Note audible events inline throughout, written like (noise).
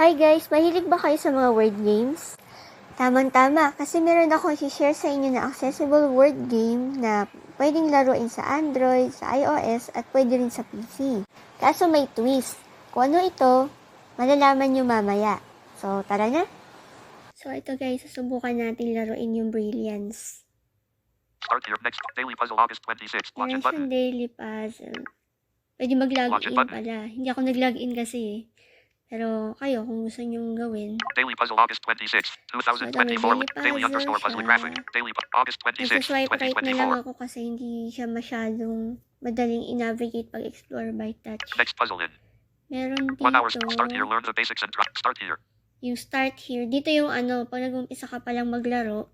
Hi guys, mahilig ba kayo sa mga word games? Tamang-tama, kasi meron ako share sa inyo na accessible word game na pwedeng laruin sa Android, sa iOS, at pwede rin sa PC. Kaso may twist. Kung ano ito, malalaman nyo mamaya. So, tara na! So, ito guys, susubukan natin laruin yung Brilliance. Start here. Next. Daily puzzle August 26. Login button. daily puzzle. Pwede mag-login pala. Hindi ako nag-login kasi eh. Pero kayo, kung gusto nyong gawin, Daily puzzle August 26. 2024. daily Daily underscore puzzle graphic. Daily August 26. Nasa-swipe right na lang 2024. ako kasi hindi siya masyadong madaling i-navigate pag explore by touch. Next puzzle in. Meron One hour. dito, Start here. Learn the basics and. Start here. yung start here. Dito yung ano, pag nag-umpisa ka palang maglaro,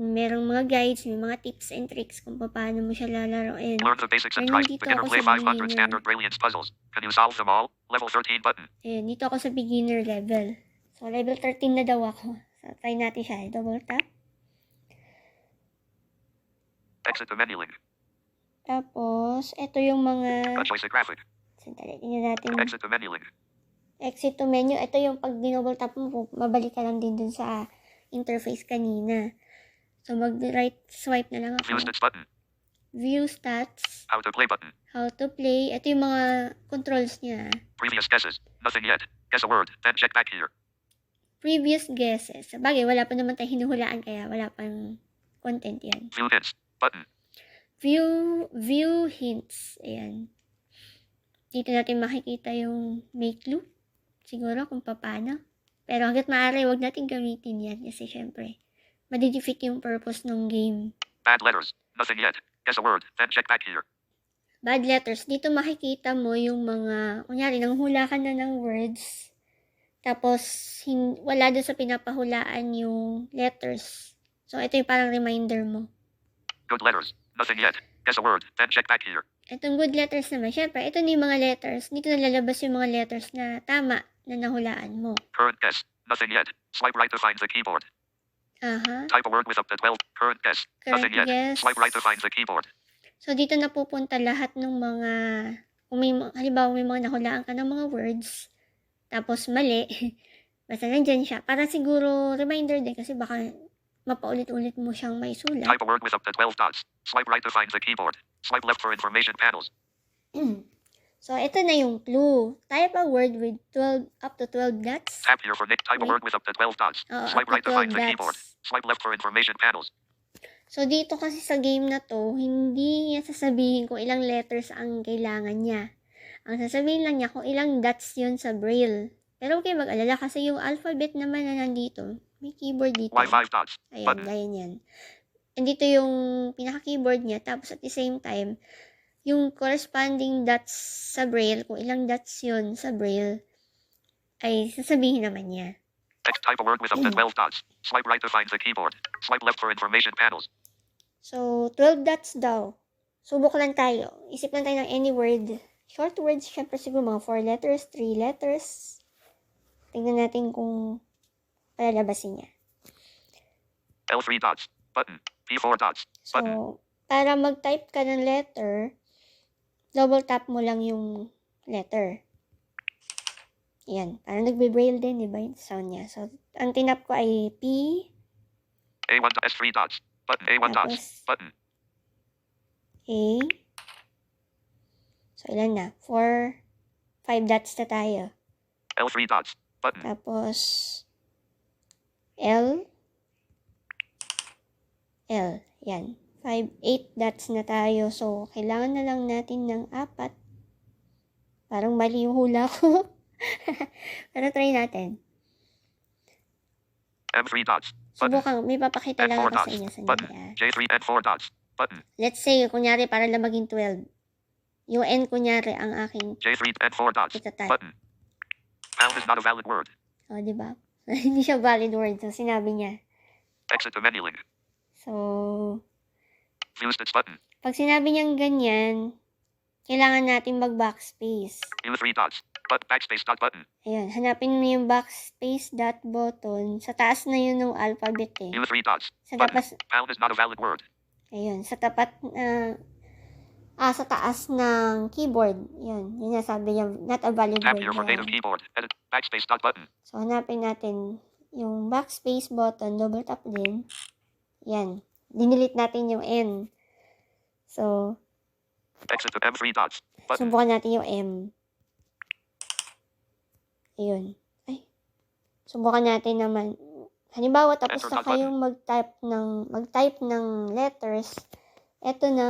merong mga guides, may mga tips and tricks kung paano mo siya lalaroin. Learn the basics and try. Beginner play sa 500 beginner. standard brilliance puzzles. Can you solve them all? Level 13 button. Ayan, dito ako sa beginner level. So, level 13 na daw ako. So, try natin siya. Double tap. Exit the menu link. Tapos, ito yung mga... Choice a graphic. Sandali, tingnan natin. Exit the menu link. exit to menu. Ito yung pag dinouble tap mo, mabalik ka lang din dun sa interface kanina. So, mag-right swipe na lang View ako. stats button. View stats, How to play button. how to play. Ito yung mga controls niya. Previous guesses. Nothing yet. Guess a word. Then check back here. Previous guesses. Sabagay, wala pa naman tayong hinuhulaan kaya wala pang content yan. View hints. Button. View, view hints. Ayan. Dito natin makikita yung make loop. Siguro kung paano. Pero hanggat maaari, wag natin gamitin yan. Kasi syempre, madidefeat yung purpose ng game. Bad letters. Nothing yet. Guess a word. Then check back here. Bad letters. Dito makikita mo yung mga, kunyari, nanghula ka na ng words. Tapos, hin- wala doon sa pinapahulaan yung letters. So, ito yung parang reminder mo. Good letters. Nothing yet. Guess a word. Then check back here. Itong good letters naman, syempre, ito na yung mga letters. Dito na lalabas yung mga letters na tama na nahulaan mo. Current guess. Nothing yet. Swipe right to find the keyboard. Aha. Type a word with up to 12. Current guess. Correct Nothing yet. guess. Swipe right to find the keyboard. So, dito na pupunta lahat ng mga, kung may, halimbawa may mga nahulaan ka ng mga words, tapos mali, (laughs) basta nandyan siya. Para siguro reminder din kasi baka mapaulit-ulit mo siyang may sulat. Type a word with up to 12 dots. Swipe right to find the keyboard. Swipe left for information panels. (clears throat) so, ito na yung clue. Type a word with 12, up to 12 dots. Tap here for Nick. Type a Wait. word with up to 12 dots. Oo, Swipe right to to find 12 the keyboard. Swipe left for information panels. So, dito kasi sa game na to, hindi niya sasabihin kung ilang letters ang kailangan niya. Ang sasabihin lang niya kung ilang dots yun sa braille. Pero kayo mag-alala kasi yung alphabet naman na nandito, may keyboard dito. 5 dots. Ayan, Button. gaya niyan. Andito yung pinaka-keyboard niya, tapos at the same time, yung corresponding dots sa braille, kung ilang dots yun sa braille, ay sasabihin naman niya. Text type a word with up to 12 dots. Swipe right to find the keyboard. Swipe left for information panels. So, 12 dots daw. Subok lang tayo. Isip lang tayo ng any word. Short words, syempre siguro mga 4 letters, 3 letters. Tingnan natin kung palalabasin niya. L3 dots. Button. P4 dots. Button. So, para mag-type ka ng letter, double tap mo lang yung letter. Yan. Parang nagbe-braille din, di ba yung sound niya. So, ang tinap ko ay P, A1 dot. S3 dots. Button. A1 dots. Button. A. So, ilan na? 4, 5 dots na tayo. L3 dots. Button. Tapos, L. L. Yan. 5, 8 dots na tayo. So, kailangan na lang natin ng apat. Parang mali yung hula ko. (laughs) (laughs) Pero try natin. M3 dots. Subukan, may papakita lang N4 ako sa inyo. Sandali Button. ah. J3 N4 dots. Button. Let's say, kunyari, para lang maging 12. Yung N, kunyari, ang aking J3 N4 dots. itatype. Button. Pound is not a valid word. O, di ba? (laughs) Hindi siya valid word. So, sinabi niya. Exit the menu link. So, View stats button. Pag sinabi niyang ganyan, kailangan natin mag-backspace. U3 dots. But backspace dot button. Ayan, hanapin mo yung backspace dot button. Sa taas na yun ng alphabet eh. U3 dots. Sa tapas, Pound is not a valid word. ayun, sa tapat na Ah, sa taas ng keyboard. Yan. Yun nga sabi niya, not a valid Tap word. here for native keyboard. Edit. Backspace dot button. So, hanapin natin yung backspace button, double tap din. Yan. Dinilit natin yung N. So, Exit to M3 dots. Button. subukan natin yung M. Ayun. Ay. Subukan natin naman. Halimbawa, tapos na kayong mag-type ng, mag-type ng letters. Ito na,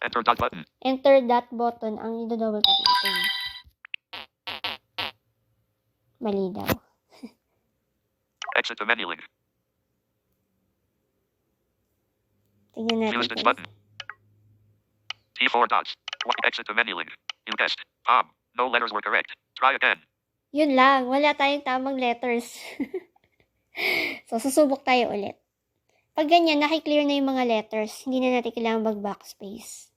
Enter dot button. enter that button ang i-double tap natin. Mali daw. (laughs) Exit to menu link. Tingnan natin. Use this button. T4 dots. Exit to menu link. You guessed. Palm. No letters were correct. Try again. Yun lang. Wala tayong tamang letters. (laughs) so, susubok tayo ulit. Pag ganyan, nakiklear na yung mga letters. Hindi na natin kailangan mag-backspace.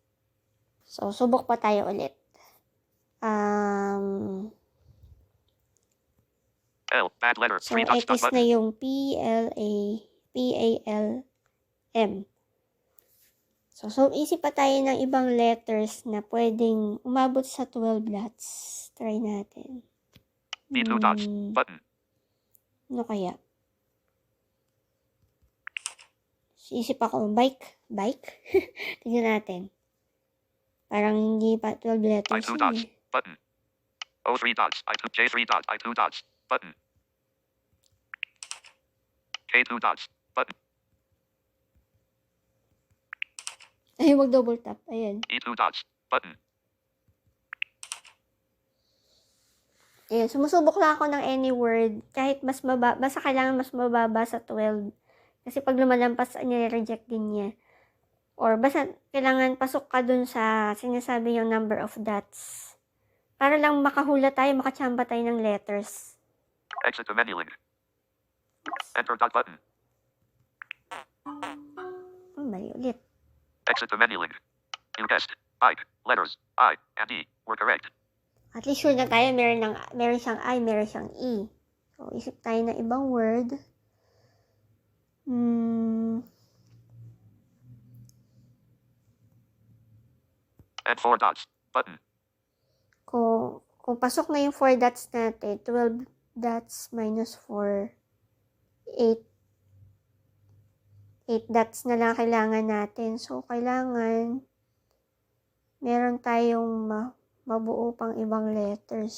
So, subok pa tayo ulit. Um, L. Bad letter. so, Three dots dot X na button. yung P-L-A, P-A-L-M. So, so, isip pa tayo ng ibang letters na pwedeng umabot sa 12 dots. Try natin. B2 dots. Hmm. Button. Ano kaya? Isip ako, bike? Bike? Tingnan natin. Parang hindi pa 12 letters I2 yun dots. eh. Button. O3 dots. I2. J3 dots. I2 dots. Button. K2 dots. Button. Ay, mag-double tap. Ayan. E2 dots. Button. Ayan, sumusubok lang ako ng any word. Kahit mas mababa, basta kailangan mas mababa sa 12. Kasi pag lumalampas, nire-reject din niya. Or basta kailangan pasok ka dun sa sinasabi yung number of dots. Para lang makahula tayo, makachamba tayo ng letters. Exit to menu link. Enter dot button. Oh, mali ulit. Exit to menu link. You guessed. I. Letters I and E were correct. At least sure na tayo, meron, ng, meron siyang I, meron siyang E. So, isip tayo ng ibang word. Hmm, And four dots. Button. kung, kung pasok na yung 4 dots natin, 12 dots minus 4, 8. 8 dots na lang kailangan natin. So, kailangan meron tayong ma- mabuo pang ibang letters.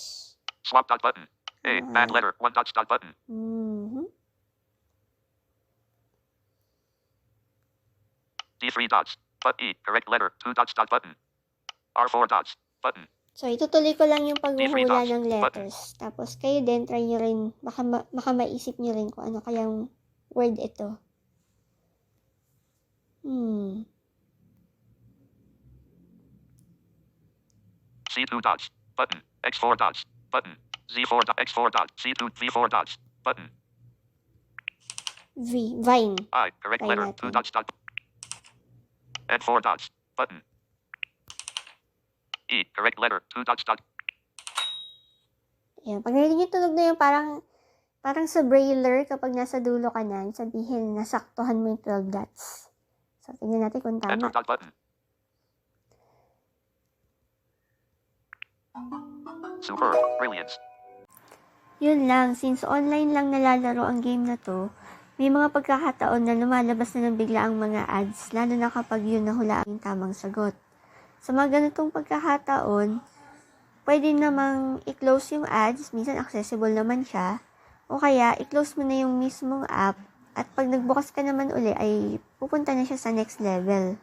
Swap dot button. A. Bad Ah. letter. One dots dot button. Mhm. D3 dots. But E. Correct letter. Two dots dot button. R4 dots. Button. So, itutuloy ko lang yung paghuhula ng Button. letters. Tapos, kayo din, try nyo rin, baka, ma- baka maisip nyo rin kung ano kayang word ito. Hmm. C2 dots. Button. X4 dots. Button. Z4 dot. X4 dot. C2. V4 dots. Button. V. Vine. I. Correct Try letter. natin. Two dots dot. And four dots. Button. E. Correct letter. Two dots dot. Ayan. Pag narinig yung tunog na yun, parang, parang sa brailler, kapag nasa dulo ka na, sabihin, nasaktuhan mo yung 12 dots. So, tingnan natin kung Enter tama. dot button. Super. Brilliance. Yun lang, since online lang nalalaro ang game na to, may mga pagkakataon na lumalabas na ng bigla ang mga ads, lalo na kapag yun nahula ang tamang sagot. Sa mga ganitong pagkakataon, pwede namang i-close yung ads, minsan accessible naman siya, o kaya i-close mo na yung mismong app, at pag nagbukas ka naman uli ay pupunta na siya sa next level.